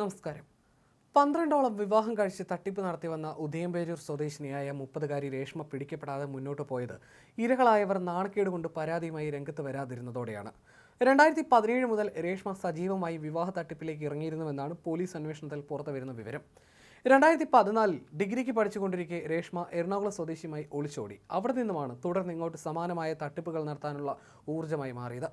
നമസ്കാരം. പന്ത്രണ്ടോളം വിവാഹം കഴിച്ച് തട്ടിപ്പ് നടത്തി വന്ന ഉദയംപേരൂർ സ്വദേശിനിയായ മുപ്പതുകാരി രേഷ്മ പിടിക്കപ്പെടാതെ മുന്നോട്ട് പോയത് ഇരകളായവർ നാണക്കേട് കൊണ്ട് പരാതിയുമായി രംഗത്ത് വരാതിരുന്നതോടെയാണ്. രണ്ടായിരത്തി പതിനേഴ് മുതൽ രേഷ്മ സജീവമായി വിവാഹ തട്ടിപ്പിലേക്ക് ഇറങ്ങിയിരുന്നുവെന്നാണ് പോലീസ് അന്വേഷണത്തിൽ പുറത്തുവരുന്ന വിവരം. രണ്ടായിരത്തി പതിനാലിൽ ഡിഗ്രിക്ക് പഠിച്ചുകൊണ്ടിരിക്കെ രേഷ്മ എറണാകുളം സ്വദേശിയുമായി ഒളിച്ചോടി. അവിടെ നിന്നുമാണ് തുടർന്ന് ഇങ്ങോട്ട് സമാനമായ തട്ടിപ്പുകൾ നടത്താനുള്ള ഊർജമായി മാറിയത്.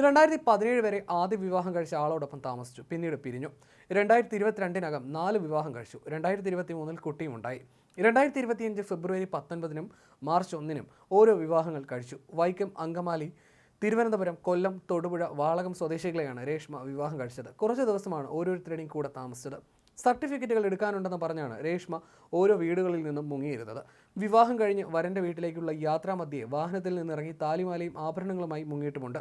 രണ്ടായിരത്തി പതിനേഴ് വരെ ആദ്യ വിവാഹം കഴിച്ച ആളോടൊപ്പം താമസിച്ചു. പിന്നീട് പിരിഞ്ഞു. രണ്ടായിരത്തി ഇരുപത്തിരണ്ടിനകം നാല് വിവാഹം കഴിച്ചു. രണ്ടായിരത്തി ഇരുപത്തി മൂന്നിൽ കുട്ടിയും ഉണ്ടായി. രണ്ടായിരത്തി ഇരുപത്തിയഞ്ച് ഫെബ്രുവരി പത്തൊൻപതിനും മാർച്ച് ഒന്നിനും ഓരോ വിവാഹങ്ങൾ കഴിച്ചു. വൈക്കം അങ്കമാലി തിരുവനന്തപുരം കൊല്ലം തൊടുപുഴ വാളകം സ്വദേശികളെയാണ് രേഷ്മ വിവാഹം കഴിച്ചത്. കുറച്ച് ദിവസമാണ് ഓരോരുത്തരുടെയും കൂടെ താമസിച്ചത്. സർട്ടിഫിക്കറ്റുകൾ എടുക്കാനുണ്ടെന്ന് പറഞ്ഞാണ് രേഷ്മ ഓരോ വീടുകളിൽ നിന്നും മുങ്ങിയിരുന്നത്. വിവാഹം കഴിഞ്ഞ് വരന്റെ വീട്ടിലേക്കുള്ള യാത്രാമധ്യേ വാഹനത്തിൽ നിന്നിറങ്ങി താലിമാലയും ആഭരണങ്ങളുമായി മുങ്ങിയിട്ടുമുണ്ട്.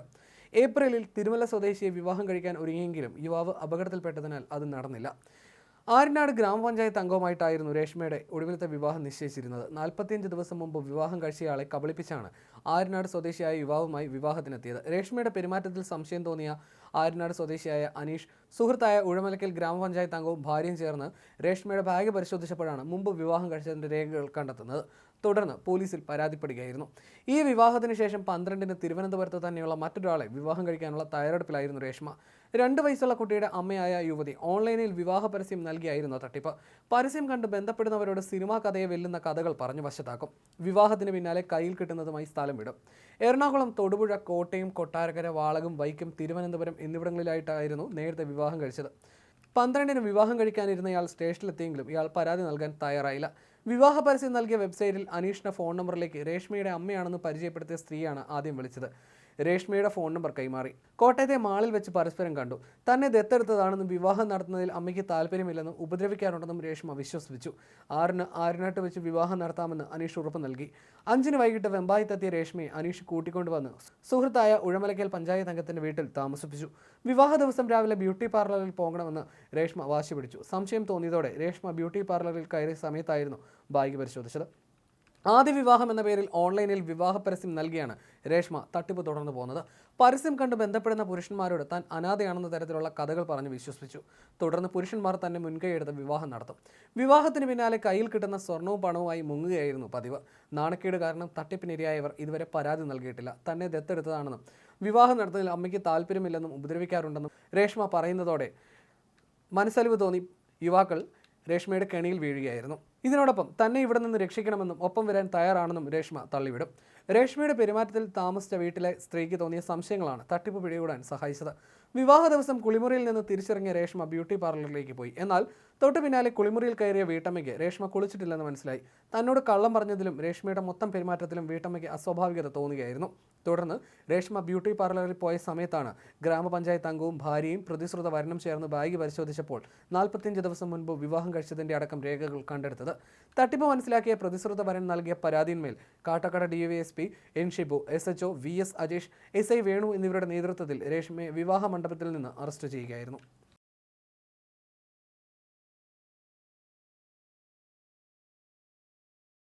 ഏപ്രിലിൽ തിരുമല സ്വദേശിയെ വിവാഹം കഴിക്കാൻ ഒരുങ്ങിയെങ്കിലും യുവാവ് അപകടത്തിൽപ്പെട്ടതിനാൽ അത് നടന്നില്ല. ആര്യനാട് ഗ്രാമപഞ്ചായത്ത് അംഗവുമായിട്ടായിരുന്നു രേഷ്മയുടെ ഒടുവിലത്തെ വിവാഹം നിശ്ചയിച്ചിരുന്നത്. നാൽപ്പത്തിയഞ്ച് ദിവസം മുമ്പ് വിവാഹം കഴിച്ചയാളെ കബളിപ്പിച്ചാണ് ആറിനാട് സ്വദേശിയായ യുവാവുമായി വിവാഹത്തിനെത്തിയത്. രേഷ്മയുടെ പെരുമാറ്റത്തിൽ സംശയം തോന്നിയ ആരിനാട് സ്വദേശിയായ അനീഷ് സുഹൃത്തായ ഉഴമലക്കൽ ഗ്രാമപഞ്ചായത്ത് അംഗവും ഭാര്യയും ചേർന്ന് രേഷ്മയുടെ ബാഗ് പരിശോധിച്ചപ്പോഴാണ് മുമ്പ് വിവാഹം കഴിച്ചതിന്റെ രേഖകൾ കണ്ടെത്തുന്നത്. തുടർന്ന് പോലീസിൽ പരാതിപ്പെടുകയായിരുന്നു. ഈ വിവാഹത്തിന് ശേഷം പന്ത്രണ്ടിന് തിരുവനന്തപുരത്ത് തന്നെയുള്ള മറ്റൊരാളെ വിവാഹം കഴിക്കാനുള്ള തയ്യാറെടുപ്പിലായിരുന്നു രേഷ്മ. രണ്ട് വയസ്സുള്ള കുട്ടിയുടെ അമ്മയായ യുവതി ഓൺലൈനിൽ വിവാഹ പരസ്യം നൽകിയായിരുന്നു തട്ടിപ്പ്. പരസ്യം കണ്ട് ബന്ധപ്പെടുന്നവരോട് സിനിമാ കഥയെ വെല്ലുന്ന കഥകൾ പറഞ്ഞു വശത്താക്കും. വിവാഹത്തിന് പിന്നാലെ കയ്യിൽ കിട്ടുന്നതുമായി സ്ഥലം വിടും. എറണാകുളം തൊടുപുഴ കോട്ടയം കൊട്ടാരക്കര വാളകം വൈക്കം തിരുവനന്തപുരം എന്നിവിടങ്ങളിലായിട്ടായിരുന്നു നേരത്തെ വിവാഹം കഴിച്ചത്. പന്ത്രണ്ടിന് വിവാഹം കഴിക്കാനിരുന്ന ഇയാൾ സ്റ്റേഷനിലെത്തിയെങ്കിലും ഇയാൾ പരാതി നൽകാൻ തയ്യാറായില്ല. വിവാഹ പരസ്യം നൽകിയ വെബ്സൈറ്റിൽ അനീഷിന്റെ ഫോൺ നമ്പറിലേക്ക് രേഷ്മയുടെ അമ്മയാണെന്ന് പരിചയപ്പെടുത്തിയ സ്ത്രീയാണ് ആദ്യം വിളിച്ചത്. രേഷ്മയുടെ ഫോൺ നമ്പർ കൈമാറി. കോട്ടയത്തെ മാളിൽ വെച്ച് പരസ്പരം കണ്ടു. തന്നെ ദത്തെടുത്തതാണെന്നും വിവാഹം നടത്തുന്നതിൽ അമ്മയ്ക്ക് താല്പര്യമില്ലെന്നും ഉപദ്രവിക്കാനുണ്ടെന്നും രേഷ്മ വിശ്വസിപ്പിച്ചു. ആറിന് ആരിനാട്ട് വെച്ച് വിവാഹം നടത്താമെന്ന് അനീഷ് ഉറപ്പ് നൽകി. അഞ്ചിന് വൈകിട്ട് വെമ്പായത്തെത്തിയ രേഷ്മയെ അനീഷ് കൂട്ടിക്കൊണ്ടുവന്ന് സുഹൃത്തായ ഉഴമലക്കൽ പഞ്ചായത്ത് അംഗത്തിന്റെ വീട്ടിൽ താമസിപ്പിച്ചു. വിവാഹ ദിവസം രാവിലെ ബ്യൂട്ടി പാർലറിൽ പോകണമെന്ന് രേഷ്മ വാശി പിടിച്ചു സംശയം തോന്നിയതോടെ രേഷ്മ ബ്യൂട്ടി പാർലറിൽ കയറിയ സമയത്തായിരുന്നു ബാഗ് പരിശോധിച്ചത്. ആദ്യ വിവാഹം എന്ന പേരിൽ ഓൺലൈനിൽ വിവാഹ പരസ്യം നൽകിയാണ് രേഷ്മ തട്ടിപ്പ് തുടർന്നു പോകുന്നത്. പരസ്യം കണ്ട് ബന്ധപ്പെടുന്ന പുരുഷന്മാരോട് താൻ അനാഥയാണെന്ന തരത്തിലുള്ള കഥകൾ പറഞ്ഞ് വിശ്വസിപ്പിച്ചു. തുടർന്ന് പുരുഷന്മാർ തന്നെ മുൻകൈയെടുത്ത് വിവാഹം നടത്തും. വിവാഹത്തിന് പിന്നാലെ കയ്യിൽ കിട്ടുന്ന സ്വർണവും പണവുമായി മുങ്ങുകയായിരുന്നു പതിവ്. നാണക്കേട് കാരണം തട്ടിപ്പിനിരയായവർ ഇതുവരെ പരാതി നൽകിയിട്ടില്ല. തന്നെ ദത്തെടുത്തതാണെന്നും വിവാഹം നടത്തുന്നതിൽ അമ്മയ്ക്ക് താല്പര്യമില്ലെന്നും ഉപദ്രവിക്കാറുണ്ടെന്നും രേഷ്മ പറയുന്നതോടെ മനസ്സലിവ് തോന്നി. യുവാക്കൾ രേഷ്മയുടെ കെണിയിൽ വീഴുകയായിരുന്നു. ഇതിനോടൊപ്പം തന്നെ ഇവിടെ നിന്ന് രക്ഷിക്കണമെന്നും ഒപ്പം വരാൻ തയ്യാറാണെന്നും രേഷ്മ തള്ളിവിടും. രേഷ്മയുടെ പെരുമാറ്റത്തിൽ താമസിച്ച വീട്ടിലെ സ്ത്രീക്ക് തോന്നിയ സംശയങ്ങളാണ് തട്ടിപ്പ് പിടികൂടാൻ സഹായിച്ചത്. വിവാഹ ദിവസം കുളിമുറിയിൽ നിന്ന് തിരിച്ചിറങ്ങിയ രേഷ്മ ബ്യൂട്ടി പാർലറിലേക്ക് പോയി. എന്നാൽ തൊട്ടു പിന്നാലെ കുളിമുറിയിൽ കയറിയ വീട്ടമ്മയ്ക്ക് രേഷ്മ കുളിച്ചിട്ടില്ലെന്ന് മനസ്സിലായി. തന്നോട് കള്ളം പറഞ്ഞതിലും രേഷ്മയുടെ മൊത്തം പെരുമാറ്റത്തിലും വീട്ടമ്മയ്ക്ക് അസ്വാഭാവികത തോന്നുകയായിരുന്നു. തുടർന്ന് രേഷ്മ ബ്യൂട്ടി പാർലറിൽ പോയ സമയത്താണ് ഗ്രാമപഞ്ചായത്ത് അംഗവും ഭാര്യയും പ്രതിശ്രുത വരണം ചേർന്ന് ബാഗ് പരിശോധിച്ചപ്പോൾ നാൽപ്പത്തിയഞ്ച് ദിവസം മുൻപ് വിവാഹം കഴിച്ചതിന്റെ അടക്കം രേഖകൾ കണ്ടെടുത്തത്. തട്ടിപ്പ് മനസ്സിലാക്കിയ പ്രതിശ്രുത വരൻ നൽകിയ പരാതിയിന്മേൽ Kattakkada D Y S P N Shibu S H O V S Ajesh S I Venu എന്നിവരുടെ നേതൃത്വത്തിൽ രേഷ്മയെ വിവാഹ മണ്ഡപത്തിൽ നിന്ന് അറസ്റ്റ് ചെയ്യുകയായിരുന്നു.